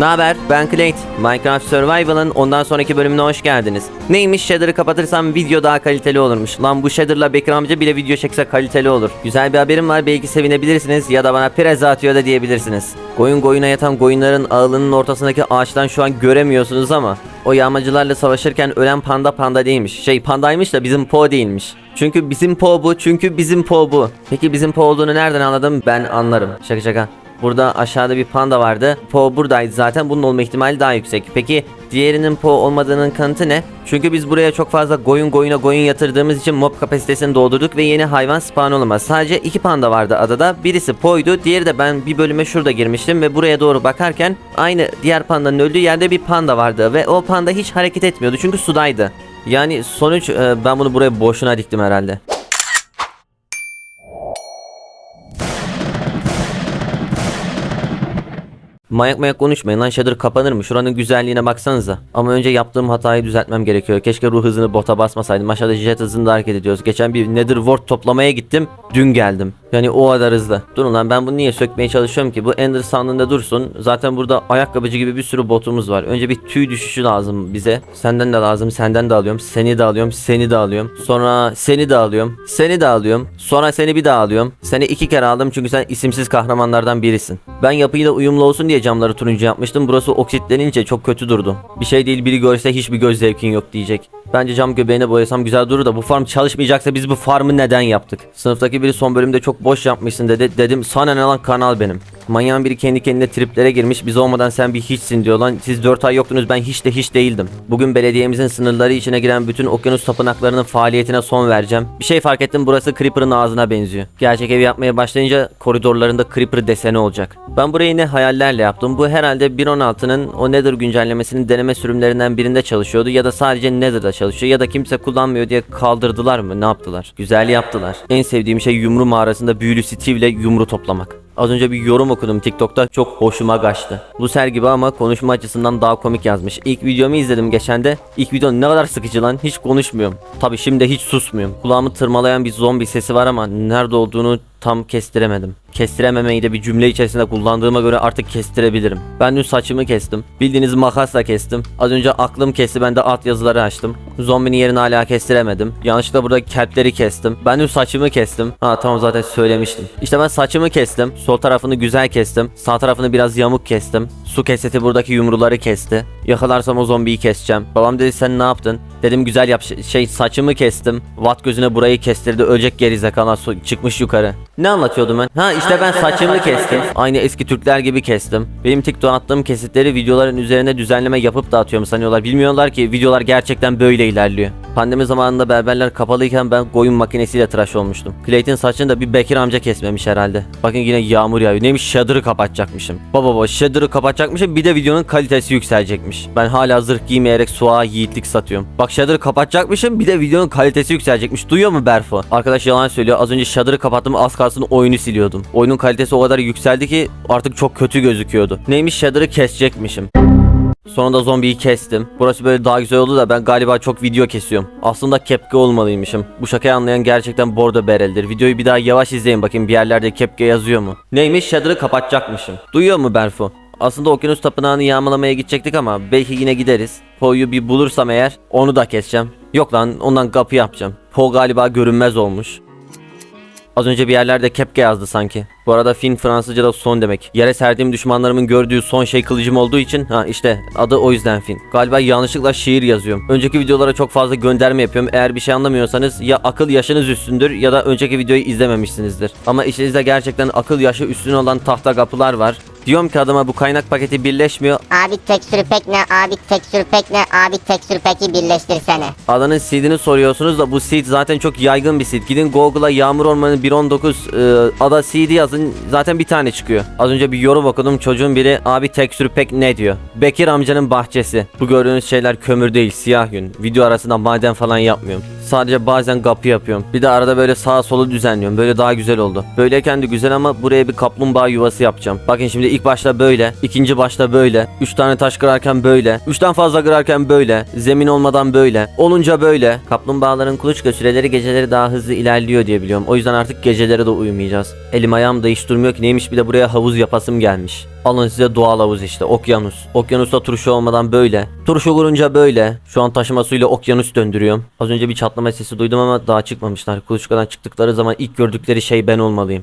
Ne haber? Ben Clayt. Minecraft Survival'ın ondan sonraki bölümüne hoş geldiniz. Neymiş shader'ı kapatırsam video daha kaliteli olurmuş. Lan bu shader'la Bekir amca bile video çekse kaliteli olur. Güzel bir haberim var belki sevinebilirsiniz ya da bana preza atıyor da diyebilirsiniz. Koyun koyuna yatan koyunların ağılının ortasındaki ağaçtan şu an göremiyorsunuz ama o yağmacılarla savaşırken ölen panda panda değilmiş. Şey pandaymış da bizim Po değilmiş. Çünkü bizim Po bu, çünkü bizim Po bu. Peki bizim Po olduğunu nereden anladım? Ben anlarım. Şaka şaka. Burada aşağıda bir panda vardı. Po buradaydı zaten. Bunun olma ihtimali daha yüksek. Peki diğerinin Po olmadığının kanıtı ne? Çünkü biz buraya çok fazla koyun koyuna koyun yatırdığımız için mob kapasitesini doldurduk ve yeni hayvan spawn olamaz. Sadece iki panda vardı adada. Birisi Po'ydu. Diğeri de ben bir bölüme şurada girmiştim ve buraya doğru bakarken aynı diğer pandanın öldüğü yerde bir panda vardı ve o panda hiç hareket etmiyordu çünkü sudaydı. Yani sonuç e, ben bunu buraya boşuna diktim herhalde. Mayak mayak konuşmayın lan shader kapanır mı? Şuranın güzelliğine baksanıza. Ama önce yaptığım hatayı düzeltmem gerekiyor. Keşke ruh hızını bota basmasaydım. Aşağıda jet hızında hareket ediyoruz. Geçen bir nether wart toplamaya gittim. Dün geldim. Yani o kadar hızlı. Durun lan ben bunu niye sökmeye çalışıyorum ki? Bu ender sound'ında dursun. Zaten burada ayakkabıcı gibi bir sürü botumuz var. Önce bir tüy düşüşü lazım bize. Senden de lazım. Senden de alıyorum. Seni de alıyorum. Seni de alıyorum. Sonra seni de alıyorum. Seni de alıyorum. Sonra seni bir daha alıyorum. Seni iki kere aldım çünkü sen isimsiz kahramanlardan birisin. Ben yapıyla uyumlu olsun diye camları turuncu yapmıştım. Burası oksitlenince çok kötü durdu. Bir şey değil biri görse hiçbir göz zevkin yok diyecek. Bence cam göbeğine boyasam güzel durur da bu farm çalışmayacaksa biz bu farmı neden yaptık? Sınıftaki biri son bölümde çok boş yapmışsın dedi. Dedim sana ne lan kanal benim. Manyağın biri kendi kendine triplere girmiş biz olmadan sen bir hiçsin diyor lan. Siz 4 ay yoktunuz ben hiç de hiç değildim. Bugün belediyemizin sınırları içine giren bütün okyanus tapınaklarının faaliyetine son vereceğim. Bir şey fark ettim burası Creeper'ın ağzına benziyor. Gerçek evi yapmaya başlayınca koridorlarında Creeper deseni olacak. Ben burayı ne hayallerle yaptım. Bu herhalde 1.16'nın o Nether güncellemesinin deneme sürümlerinden birinde çalışıyordu ya da sadece Nether'da çalışıyor ya da kimse kullanmıyor diye kaldırdılar mı ne yaptılar? Güzel yaptılar. En sevdiğim şey yumru mağarasında büyülü Steve ile yumru toplamak. Az önce bir yorum okudum TikTok'ta çok hoşuma kaçtı. Lucer gibi ama konuşma açısından daha komik yazmış. İlk videomu izledim geçen de. İlk video ne kadar sıkıcı lan hiç konuşmuyorum. Tabi şimdi hiç susmuyorum. Kulağımı tırmalayan bir zombi sesi var ama nerede olduğunu tam kestiremedim. Kestirememeyi de bir cümle içerisinde kullandığıma göre artık kestirebilirim. Ben dün saçımı kestim. Bildiğiniz makasla kestim. Az önce aklım kesti ben de alt yazıları açtım. Zombinin yerini hala kestiremedim. Yanlışlıkla burada kelpleri kestim. Ben dün saçımı kestim. Ha tamam zaten söylemiştim. İşte ben saçımı kestim. Sol tarafını güzel kestim. Sağ tarafını biraz yamuk kestim. Su keseti buradaki yumruları kesti. Yakalarsam o zombiyi keseceğim. Babam dedi sen ne yaptın? Dedim güzel yap şey saçımı kestim. Watt gözüne burayı kestirdi. Ölecek gerizekalı çıkmış yukarı. Ne anlatıyordum ben? Ha işte ben saçımı kestim. Aynı eski Türkler gibi kestim. Benim TikTok'a attığım kesitleri videoların üzerine düzenleme yapıp dağıtıyorum sanıyorlar. Bilmiyorlar ki videolar gerçekten böyle ilerliyor. Pandemi zamanında berberler kapalıyken ben koyun makinesiyle tıraş olmuştum. Clayton saçını da bir Bekir amca kesmemiş herhalde. Bakın yine yağmur yağıyor. Neymiş shader'ı kapatacakmışım. Baba baba shader'ı kapatacakmışım bir de videonun kalitesi yükselecekmiş. Ben hala zırh giymeyerek suğa yiğitlik satıyorum. Bak shader'ı kapatacakmışım bir de videonun kalitesi yükselecekmiş. Duyuyor mu Berfo? Arkadaş yalan söylüyor. Az önce shader'ı kapattım az kalsın oyunu siliyordum. Oyunun kalitesi o kadar yükseldi ki artık çok kötü gözüküyordu. Neymiş shader'ı kesecekmişim. Sonunda zombiyi kestim. Burası böyle daha güzel oldu da ben galiba çok video kesiyorum. Aslında kepke olmalıymışım. Bu şakayı anlayan gerçekten bordo bereldir. Videoyu bir daha yavaş izleyin bakayım bir yerlerde kepke yazıyor mu? Neymiş Shadow'ı kapatacakmışım. Duyuyor mu Berfu? Aslında okyanus tapınağını yağmalamaya gidecektik ama belki yine gideriz. Po'yu bir bulursam eğer onu da keseceğim. Yok lan ondan kapı yapacağım. Po galiba görünmez olmuş. Az önce bir yerlerde kepke yazdı sanki. Bu arada fin Fransızca'da son demek. Yere serdiğim düşmanlarımın gördüğü son şey kılıcım olduğu için ha işte adı o yüzden fin. Galiba yanlışlıkla şiir yazıyorum. Önceki videolara çok fazla gönderme yapıyorum. Eğer bir şey anlamıyorsanız ya akıl yaşınız üstündür ya da önceki videoyu izlememişsinizdir. Ama içinizde gerçekten akıl yaşı üstün olan tahta kapılar var. Diyorum ki adama bu kaynak paketi birleşmiyor. Abi tekstür pek ne? Abi tekstür pek ne? Abi tekstür peki birleştirsene. Adanın seedini soruyorsunuz da bu seed zaten çok yaygın bir seed. Gidin Google'a Yağmur Ormanı 1.19 e, ada seedi yazın zaten bir tane çıkıyor. Az önce bir yorum okudum çocuğun biri abi tekstür pek ne diyor. Bekir amcanın bahçesi. Bu gördüğünüz şeyler kömür değil siyah yün. Video arasında maden falan yapmıyorum. Sadece bazen kapı yapıyorum. Bir de arada böyle sağa solu düzenliyorum. Böyle daha güzel oldu. Böyleyken de güzel ama buraya bir kaplumbağa yuvası yapacağım. Bakın şimdi ilk başta böyle. ikinci başta böyle. Üç tane taş kırarken böyle. Üçten fazla kırarken böyle. Zemin olmadan böyle. Olunca böyle. Kaplumbağaların kuluçka süreleri geceleri daha hızlı ilerliyor diye biliyorum. O yüzden artık gecelere de uyumayacağız. Elim ayağım da hiç durmuyor ki neymiş bir de buraya havuz yapasım gelmiş. Alın size doğal havuz işte okyanus. Okyanusta turşu olmadan böyle. Turşu kurunca böyle. Şu an taşıma suyla okyanus döndürüyorum. Az önce bir çatlama sesi duydum ama daha çıkmamışlar. Kuluçkadan çıktıkları zaman ilk gördükleri şey ben olmalıyım.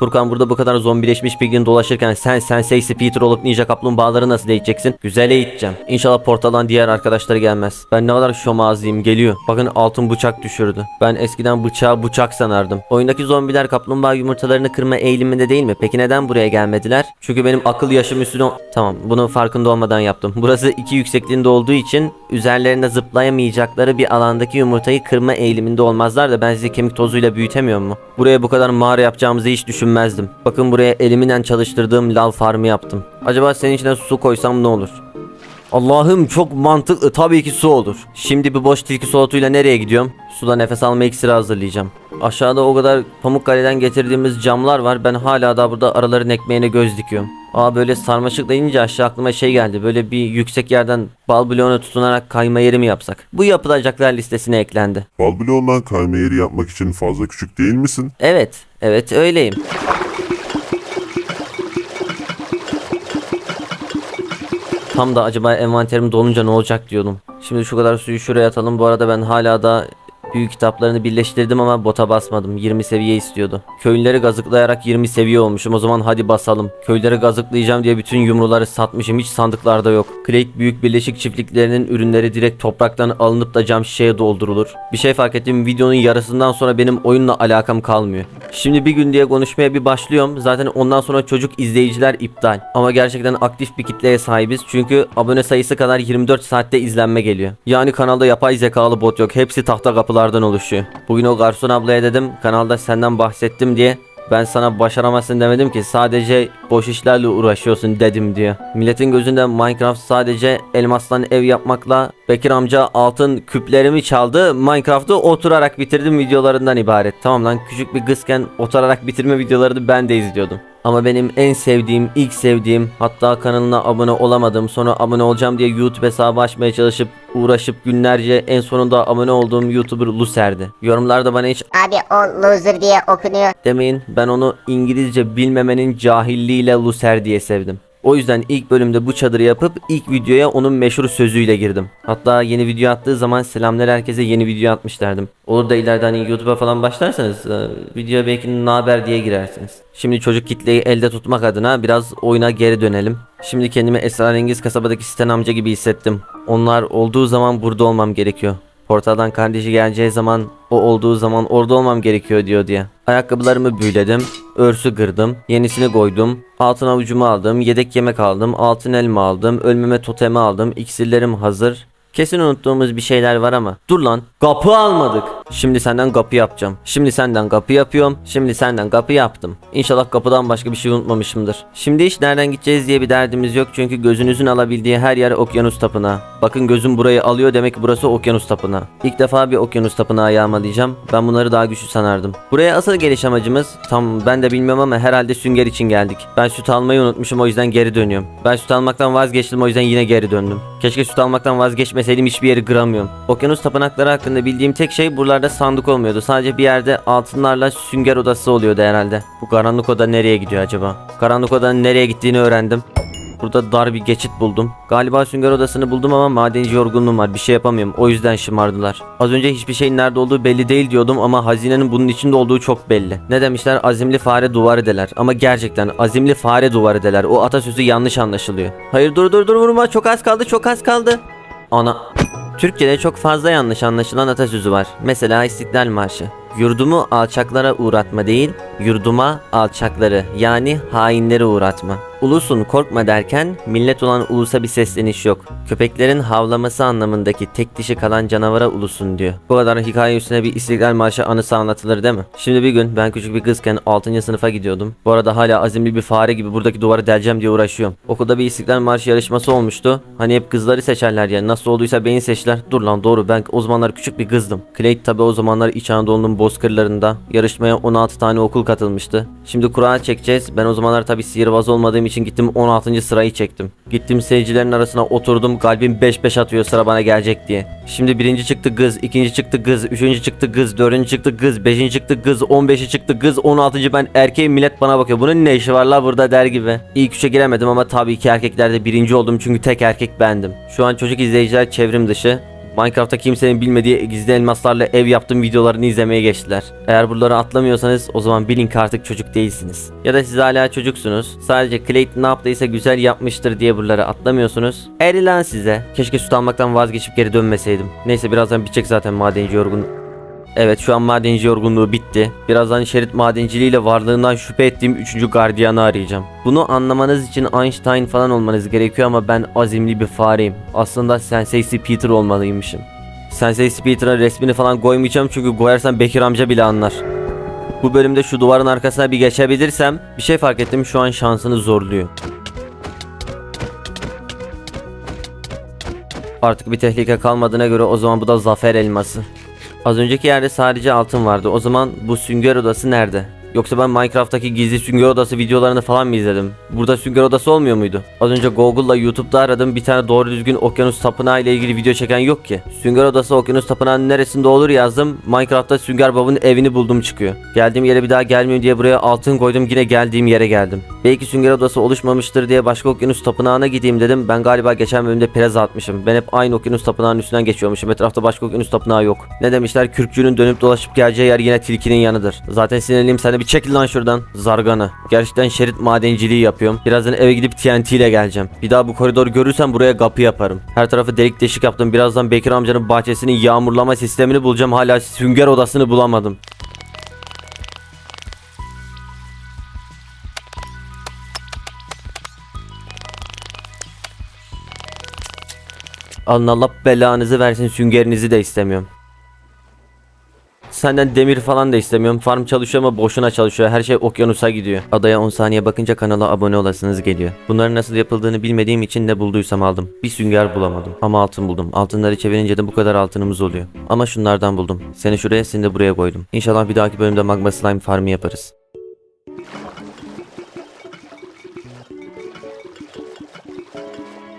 Furkan burada bu kadar zombileşmiş bir gün dolaşırken sen Sensei Peter olup Ninja Kaplumbağaları nasıl eğiteceksin? Güzel eğiteceğim. İnşallah portaldan diğer arkadaşları gelmez. Ben ne kadar şomazlıyım geliyor. Bakın altın bıçak düşürdü. Ben eskiden bıçağı bıçak sanardım. Oyundaki zombiler kaplumbağa yumurtalarını kırma eğiliminde değil mi? Peki neden buraya gelmediler? Çünkü benim akıl yaşım üstüne... Tamam bunun farkında olmadan yaptım. Burası iki yüksekliğinde olduğu için üzerlerinde zıplayamayacakları bir alandaki yumurtayı kırma eğiliminde olmazlar da ben sizi kemik tozuyla büyütemiyorum mu? Buraya bu kadar mağara yapacağımızı hiç düşünmezdim. Bakın buraya elimden çalıştırdığım lav farmı yaptım. Acaba senin içine su koysam ne olur? Allah'ım çok mantıklı tabii ki su olur. Şimdi bir boş tilki solotuyla nereye gidiyorum? Suda nefes alma iksiri hazırlayacağım. Aşağıda o kadar Pamukkale'den getirdiğimiz camlar var. Ben hala da burada araların ekmeğine göz dikiyorum. Aa böyle sarmaşık deyince aşağı aklıma şey geldi. Böyle bir yüksek yerden bal bloğuna tutunarak kayma yeri mi yapsak? Bu yapılacaklar listesine eklendi. Bal bloğundan kayma yeri yapmak için fazla küçük değil misin? Evet, evet öyleyim. Tam da acaba envanterim dolunca ne olacak diyordum. Şimdi şu kadar suyu şuraya atalım. Bu arada ben hala da büyük kitaplarını birleştirdim ama bota basmadım. 20 seviye istiyordu. Köylüleri gazıklayarak 20 seviye olmuşum. O zaman hadi basalım. Köylüleri gazıklayacağım diye bütün yumruları satmışım. Hiç sandıklarda yok. Crate büyük birleşik çiftliklerinin ürünleri direkt topraktan alınıp da cam şişeye doldurulur. Bir şey fark ettim. Videonun yarısından sonra benim oyunla alakam kalmıyor. Şimdi bir gün diye konuşmaya bir başlıyorum. Zaten ondan sonra çocuk izleyiciler iptal. Ama gerçekten aktif bir kitleye sahibiz. Çünkü abone sayısı kadar 24 saatte izlenme geliyor. Yani kanalda yapay zekalı bot yok. Hepsi tahta kapılardan oluşuyor. Bugün o garson ablaya dedim kanalda senden bahsettim diye ben sana başaramazsın demedim ki sadece boş işlerle uğraşıyorsun dedim diyor. Milletin gözünde Minecraft sadece elmastan ev yapmakla Bekir amca altın küplerimi çaldı Minecraft'ı oturarak bitirdim videolarından ibaret. Tamam lan küçük bir kızken oturarak bitirme videolarını ben de izliyordum. Ama benim en sevdiğim, ilk sevdiğim, hatta kanalına abone olamadım. Sonra abone olacağım diye YouTube hesabı açmaya çalışıp uğraşıp günlerce en sonunda abone olduğum YouTuber Lucer'di. Yorumlarda bana hiç Abi o loser diye okunuyor. demeyin ben onu İngilizce bilmemenin cahilliğiyle Lucer diye sevdim. O yüzden ilk bölümde bu çadırı yapıp ilk videoya onun meşhur sözüyle girdim. Hatta yeni video attığı zaman selamlar herkese yeni video atmış derdim. Olur da ileride hani YouTube'a falan başlarsanız e, videoya belki ne haber diye girersiniz. Şimdi çocuk kitleyi elde tutmak adına biraz oyuna geri dönelim. Şimdi kendimi esrarengiz kasabadaki Siten amca gibi hissettim. Onlar olduğu zaman burada olmam gerekiyor. Portaldan kardeşi geleceği zaman o olduğu zaman orada olmam gerekiyor diyor diye. Ayakkabılarımı büyüledim, örsü kırdım, yenisini koydum, altın avucumu aldım, yedek yemek aldım, altın elma aldım, ölmeme totemi aldım, iksirlerim hazır. Kesin unuttuğumuz bir şeyler var ama. Dur lan. Kapı almadık. Şimdi senden kapı yapacağım. Şimdi senden kapı yapıyorum. Şimdi senden kapı yaptım. İnşallah kapıdan başka bir şey unutmamışımdır. Şimdi hiç nereden gideceğiz diye bir derdimiz yok. Çünkü gözünüzün alabildiği her yer okyanus tapınağı. Bakın gözüm burayı alıyor demek ki burası okyanus tapınağı. İlk defa bir okyanus tapınağı yağmalayacağım. Ben bunları daha güçlü sanardım. Buraya asıl geliş amacımız tam ben de bilmiyorum ama herhalde sünger için geldik. Ben süt almayı unutmuşum o yüzden geri dönüyorum. Ben süt almaktan vazgeçtim o yüzden yine geri döndüm. Keşke süt almaktan vazgeçmeseydim hiçbir yeri kıramıyorum. Okyanus tapınakları hakkında bildiğim tek şey buralarda sandık olmuyordu. Sadece bir yerde altınlarla sünger odası oluyordu herhalde. Bu karanlık oda nereye gidiyor acaba? Karanlık odanın nereye gittiğini öğrendim. Burada dar bir geçit buldum. Galiba sünger odasını buldum ama madenci yorgunluğum var. Bir şey yapamıyorum. O yüzden şımardılar. Az önce hiçbir şeyin nerede olduğu belli değil diyordum ama hazinenin bunun içinde olduğu çok belli. Ne demişler? Azimli fare duvarı deler. Ama gerçekten azimli fare duvarı deler. O atasözü yanlış anlaşılıyor. Hayır dur dur dur vurma. Çok az kaldı çok az kaldı. Ana. Türkçe'de çok fazla yanlış anlaşılan atasözü var. Mesela İstiklal Marşı. Yurdumu alçaklara uğratma değil, yurduma alçakları yani hainleri uğratma. Ulusun korkma derken millet olan ulusa bir sesleniş yok. Köpeklerin havlaması anlamındaki tek dişi kalan canavara ulusun diyor. Bu kadar hikaye üstüne bir İstiklal Marşı anısı anlatılır değil mi? Şimdi bir gün ben küçük bir kızken 6. sınıfa gidiyordum. Bu arada hala azimli bir fare gibi buradaki duvarı deleceğim diye uğraşıyorum. Okulda bir İstiklal Marşı yarışması olmuştu. Hani hep kızları seçerler ya. Nasıl olduysa beni seçtiler. Dur lan doğru ben o zamanlar küçük bir kızdım. Clayt tabi o zamanlar İç Anadolu'nun bozkırlarında. Yarışmaya 16 tane okul katılmıştı. Şimdi kura çekeceğiz. Ben o zamanlar tabii sihirbaz olmadığım için gittim 16. sırayı çektim. Gittim seyircilerin arasına oturdum. Kalbim 5-5 atıyor sıra bana gelecek diye. Şimdi birinci çıktı kız, ikinci çıktı kız, üçüncü çıktı kız, dördüncü çıktı kız, beşinci çıktı kız, 15'i çıktı kız, 16. ben erkeğim millet bana bakıyor. Bunun ne işi var la burada der gibi. İlk üçe giremedim ama tabii ki erkeklerde birinci oldum çünkü tek erkek bendim. Şu an çocuk izleyiciler çevrim dışı. Minecraft'ta kimsenin bilmediği gizli elmaslarla ev yaptığım videolarını izlemeye geçtiler. Eğer buraları atlamıyorsanız o zaman bilin ki artık çocuk değilsiniz. Ya da siz hala çocuksunuz. Sadece Clayton ne yaptıysa güzel yapmıştır diye buraları atlamıyorsunuz. Eri lan size. Keşke süt almaktan vazgeçip geri dönmeseydim. Neyse birazdan bitecek zaten madenci yorgun. Evet şu an madenci yorgunluğu bitti. Birazdan şerit madenciliğiyle varlığından şüphe ettiğim 3. gardiyanı arayacağım. Bunu anlamanız için Einstein falan olmanız gerekiyor ama ben azimli bir fareyim. Aslında Sensei Peter olmalıymışım. Sensei Peter'ın resmini falan koymayacağım çünkü koyarsam Bekir amca bile anlar. Bu bölümde şu duvarın arkasına bir geçebilirsem bir şey fark ettim şu an şansını zorluyor. Artık bir tehlike kalmadığına göre o zaman bu da zafer elması. Az önceki yerde sadece altın vardı. O zaman bu sünger odası nerede? Yoksa ben Minecraft'taki gizli sünger odası videolarını falan mı izledim? Burada sünger odası olmuyor muydu? Az önce Google'la YouTube'da aradım. Bir tane doğru düzgün okyanus tapınağı ile ilgili video çeken yok ki. Sünger odası okyanus tapınağının neresinde olur yazdım. Minecraft'ta Sünger Bob'un evini buldum çıkıyor. Geldiğim yere bir daha gelmeyeyim diye buraya altın koydum. Yine geldiğim yere geldim. Belki sünger odası oluşmamıştır diye başka okyanus tapınağına gideyim dedim. Ben galiba geçen bölümde prez atmışım. Ben hep aynı okyanus tapınağının üstünden geçiyormuşum. Etrafta başka okyanus tapınağı yok. Ne demişler? Kürkçünün dönüp dolaşıp geleceği yer yine tilkinin yanıdır. Zaten sinirliyim sen bir çekil lan şuradan. Zargana. Gerçekten şerit madenciliği yapıyorum. Birazdan eve gidip TNT ile geleceğim. Bir daha bu koridoru görürsem buraya kapı yaparım. Her tarafı delik deşik yaptım. Birazdan Bekir amcanın bahçesinin yağmurlama sistemini bulacağım. Hala sünger odasını bulamadım. Allah belanızı versin süngerinizi de istemiyorum. Senden demir falan da istemiyorum. Farm çalışıyor ama boşuna çalışıyor. Her şey okyanusa gidiyor. Adaya 10 saniye bakınca kanala abone olasınız geliyor. Bunların nasıl yapıldığını bilmediğim için ne bulduysam aldım. Bir sünger bulamadım. Ama altın buldum. Altınları çevirince de bu kadar altınımız oluyor. Ama şunlardan buldum. Seni şuraya seni de buraya koydum. İnşallah bir dahaki bölümde magma slime farmı yaparız.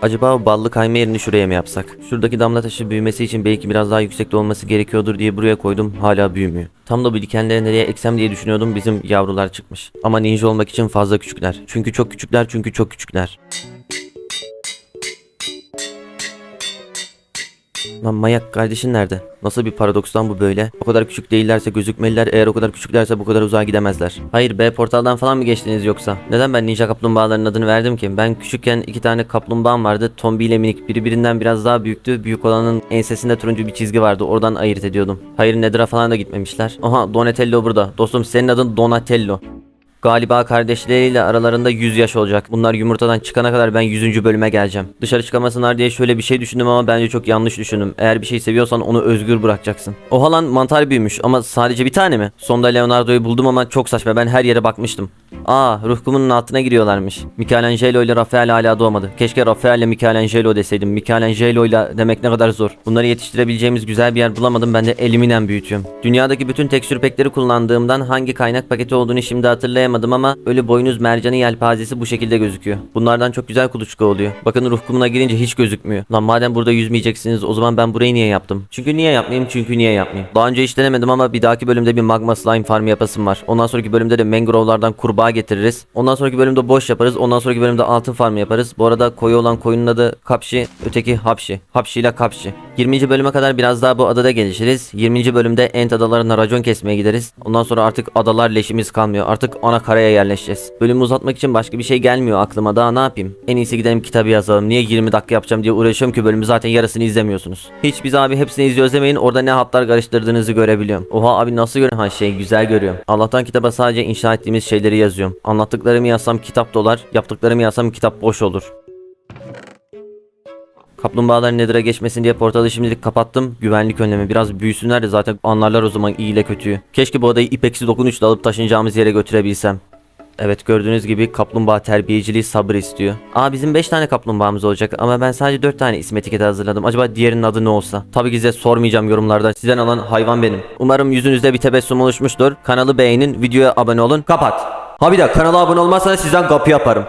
Acaba ballı kayma yerini şuraya mı yapsak? Şuradaki damla taşı büyümesi için belki biraz daha yüksekte olması gerekiyordur diye buraya koydum. Hala büyümüyor. Tam da bu dikenleri nereye eksem diye düşünüyordum. Bizim yavrular çıkmış. Ama ninja olmak için fazla küçükler. Çünkü çok küçükler çünkü çok küçükler. Lan manyak kardeşin nerede? Nasıl bir paradokstan bu böyle? O kadar küçük değillerse gözükmeliler. Eğer o kadar küçüklerse bu kadar uzağa gidemezler. Hayır B portaldan falan mı geçtiniz yoksa? Neden ben ninja kaplumbağaların adını verdim ki? Ben küçükken iki tane kaplumbağam vardı. Tombi ile minik. Biri birinden biraz daha büyüktü. Büyük olanın ensesinde turuncu bir çizgi vardı. Oradan ayırt ediyordum. Hayır Nedra falan da gitmemişler. Aha Donatello burada. Dostum senin adın Donatello. Galiba kardeşleriyle aralarında 100 yaş olacak. Bunlar yumurtadan çıkana kadar ben 100. bölüme geleceğim. Dışarı çıkamasınlar diye şöyle bir şey düşündüm ama bence çok yanlış düşündüm. Eğer bir şey seviyorsan onu özgür bırakacaksın. Oha lan mantar büyümüş ama sadece bir tane mi? Sonda Leonardo'yu buldum ama çok saçma ben her yere bakmıştım. Aa ruh altına giriyorlarmış. Michelangelo ile Rafael hala doğmadı. Keşke Rafael ile Michelangelo deseydim. Michelangelo ile demek ne kadar zor. Bunları yetiştirebileceğimiz güzel bir yer bulamadım. Ben de eliminen büyütüyorum. Dünyadaki bütün tekstür pekleri kullandığımdan hangi kaynak paketi olduğunu şimdi hatırlayamadım ama ölü boynuz mercanı yelpazesi bu şekilde gözüküyor. Bunlardan çok güzel kuluçka oluyor. Bakın ruh kumuna girince hiç gözükmüyor. Lan madem burada yüzmeyeceksiniz o zaman ben burayı niye yaptım? Çünkü niye yapmayayım? Çünkü niye yapmayayım? Daha önce hiç denemedim ama bir dahaki bölümde bir magma slime farm yapasım var. Ondan sonraki bölümde de mangrove'lardan kurbağa getiririz. Ondan sonraki bölümde boş yaparız. Ondan sonraki bölümde altın farmı yaparız. Bu arada koyu olan koyunun adı Kapşi, öteki Hapşi. Hapşi ile Kapşi. 20. bölüme kadar biraz daha bu adada gelişiriz. 20. bölümde Ent adalarına racon kesmeye gideriz. Ondan sonra artık adalar leşimiz kalmıyor. Artık ana karaya yerleşeceğiz. Bölümü uzatmak için başka bir şey gelmiyor aklıma. Daha ne yapayım? En iyisi gidelim kitabı yazalım. Niye 20 dakika yapacağım diye uğraşıyorum ki bölümü zaten yarısını izlemiyorsunuz. Hiç biz abi hepsini izliyoruz demeyin. Orada ne hatlar karıştırdığınızı görebiliyorum. Oha abi nasıl görüyorsun? Ha şey güzel görüyorum. Allah'tan kitaba sadece inşa ettiğimiz şeyleri yazıyorum. Anlattıklarımı yazsam kitap dolar. Yaptıklarımı yazsam kitap boş olur. Kaplumbağalar Nether'a geçmesin diye portalı şimdilik kapattım. Güvenlik önlemi biraz büyüsünler de zaten anlarlar o zaman iyi ile kötüyü. Keşke bu adayı ipeksi dokunuçla alıp taşınacağımız yere götürebilsem. Evet gördüğünüz gibi kaplumbağa terbiyeciliği sabır istiyor. Aa bizim 5 tane kaplumbağamız olacak ama ben sadece 4 tane isim etiketi hazırladım. Acaba diğerinin adı ne olsa? Tabii ki size sormayacağım yorumlarda. Sizden alan hayvan benim. Umarım yüzünüzde bir tebessüm oluşmuştur. Kanalı beğenin, videoya abone olun. Kapat. Ha bir de kanala abone olmazsanız sizden kapı yaparım.